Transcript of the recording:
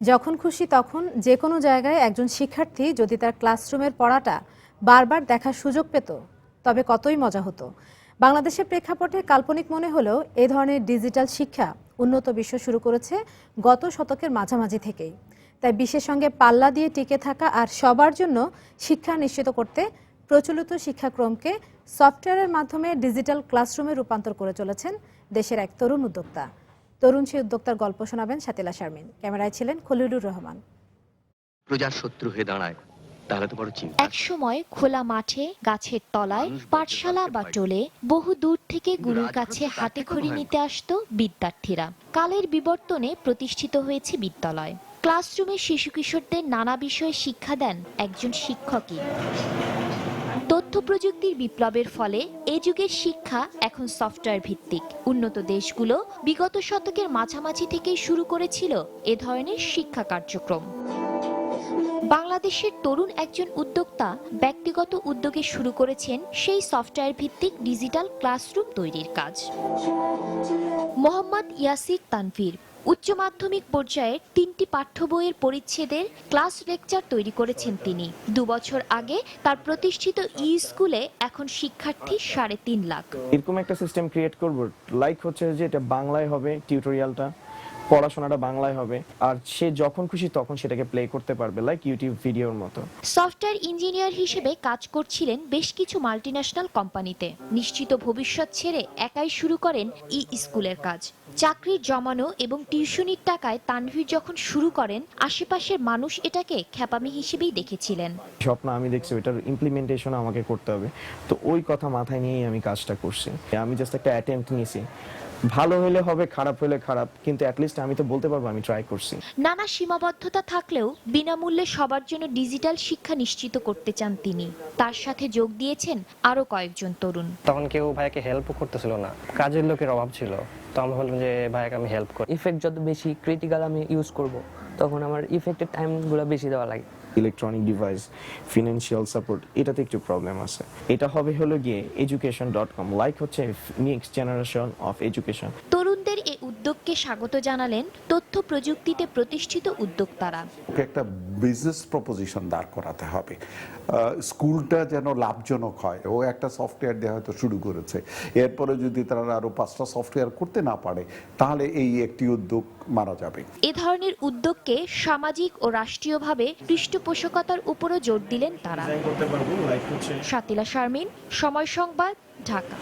যখন খুশি তখন যে কোনো জায়গায় একজন শিক্ষার্থী যদি তার ক্লাসরুমের পড়াটা বারবার দেখার সুযোগ পেত, তবে কতই মজা হতো। বাংলাদেশের প্রেক্ষাপটে কাল্পনিক মনে হলেও এ ধরনের ডিজিটাল শিক্ষা উন্নত বিশ্ব শুরু করেছে গত শতকের মাঝামাঝি থেকেই। তাই বিশ্বের সঙ্গে পাল্লা দিয়ে টিকে থাকা আর সবার জন্য শিক্ষা নিশ্চিত করতে প্রচলিত শিক্ষাক্রমকে সফটওয়্যারের মাধ্যমে ডিজিটাল ক্লাসরুমে রূপান্তর করে চলেছেন দেশের এক তরুণ উদ্যোক্তা। তরুণ সেই উদ্যোক্তার গল্প শোনাবেন সাতিলা শারমিন। ক্যামেরায় ছিলেন খলিলুর রহমান। প্রজার শত্রু হয়ে দাঁড়ায় এক সময় খোলা মাঠে গাছের তলায় পাঠশালা বা টোলে বহু দূর থেকে গুরুর কাছে হাতে খড়ি নিতে আসতো বিদ্যার্থীরা। কালের বিবর্তনে প্রতিষ্ঠিত হয়েছে বিদ্যালয়। ক্লাসরুমে শিশু কিশোরদের নানা বিষয়ে শিক্ষা দেন একজন শিক্ষকই। তথ্য প্রযুক্তির বিপ্লবের ফলে এ যুগের শিক্ষা এখন সফটওয়্যার ভিত্তিক উন্নত দেশগুলো বিগত শতকের মাঝামাঝি থেকেই শুরু করেছিল এ ধরনের শিক্ষা কার্যক্রম। বাংলাদেশের তরুণ একজন উদ্যোক্তা ব্যক্তিগত উদ্যোগে শুরু করেছেন সেই সফটওয়্যার ভিত্তিক ডিজিটাল ক্লাসরুম তৈরির কাজ। মোহাম্মদ ইয়াসির তানভীর উচ্চ মাধ্যমিক পর্যায়ে তিনটি পাঠ্য বইয়ের পরিচ্ছেদের ক্লাস লেকচার তৈরি করেছেন তিনি। দুবছর আগে তার প্রতিষ্ঠিত ই স্কুলে এখন শিক্ষার্থী সাড়ে তিন লাখ। এরকম একটা সিস্টেম ক্রিয়েট করব লাইক হচ্ছে যে এটা বাংলায় হবে টিউটোরিয়ালটা পড়াশোনাটা বাংলায় হবে আর সে যখন খুশি তখন সেটাকে প্লে করতে পারবে লাইক ইউটিউব ভিডিওর মতো। সফটওয়্যার ইঞ্জিনিয়ার হিসেবে কাজ করছিলেন বেশ কিছু মাল্টিন্যাশনাল কোম্পানিতে নিশ্চিত ভবিষ্যৎ ছেড়ে একাই শুরু করেন ই স্কুলের কাজ। চাকরির জমানো এবং টিউশনির টাকায় তানভীর যখন শুরু করেন, আশেপাশের মানুষ এটাকে খ্যাপামি হিসেবেই দেখেছিলেন। স্বপ্ন আমি দেখছি, ওইটার ইমপ্লিমেন্টেশন আমাকে করতে হবে। তো ওই কথা মাথায় নিয়েই আমি কাজটা করছি। আমি জাস্ট একটা অ্যাটেম্প নিয়েছি। ভালো হলে হবে খারাপ হলে খারাপ কিন্তু অ্যাটলিস্ট আমি তো বলতে পারব আমি ট্রাই করছি। নানা সীমাবদ্ধতা থাকলেও বিনামূল্যে সবার জন্য ডিজিটাল শিক্ষা নিশ্চিত করতে চান তিনি। তার সাথে যোগ দিয়েছেন আরও কয়েকজন তরুণ। তখন কেউ ভাইকে হেল্প করতেছিল না। কাজের লোকের অভাব ছিল। তো আমি বললাম যে ভাইয়াকে আমি হেল্প করি। ইফেক্ট যত বেশি ক্রিটিক্যাল আমি ইউজ করব তখন আমার ইফেক্টের টাইমগুলো বেশি দেওয়া লাগে। ইলেকট্রনিক ডিভাইস ফিনান্সিয়াল সাপোর্ট এটাতে একটু প্রবলেম আছে। এটা হবে হলো গিয়ে এডুকেশন ডট কম লাইক হচ্ছে নেক্সট জেনারেশন অফ এডুকেশন এই উদ্যোগকে স্বাগত জানালেন তথ্য প্রযুক্তিতে প্রতিষ্ঠিত উদ্যোক্তারা। একটা বিজনেস প্রপোজিশন দাঁড় করাতে হবে। আহ, স্কুলটা যেন লাভজনক হয়। ও একটা সফটওয়্যার দিয়ে হয়তো শুরু করেছে। এরপরে যদি তারা আরও পাঁচটা সফটওয়্যার করতে না পারে তাহলে এই একটি উদ্যোগ মারা যাবে। এ ধরনের উদ্যোগকে সামাজিক ও রাষ্ট্রীয়ভাবে পৃষ্ঠপোষকতার উপরও জোর দিলেন তারা। শাতিলা শারমিন সময় সংবাদ ঢাকা।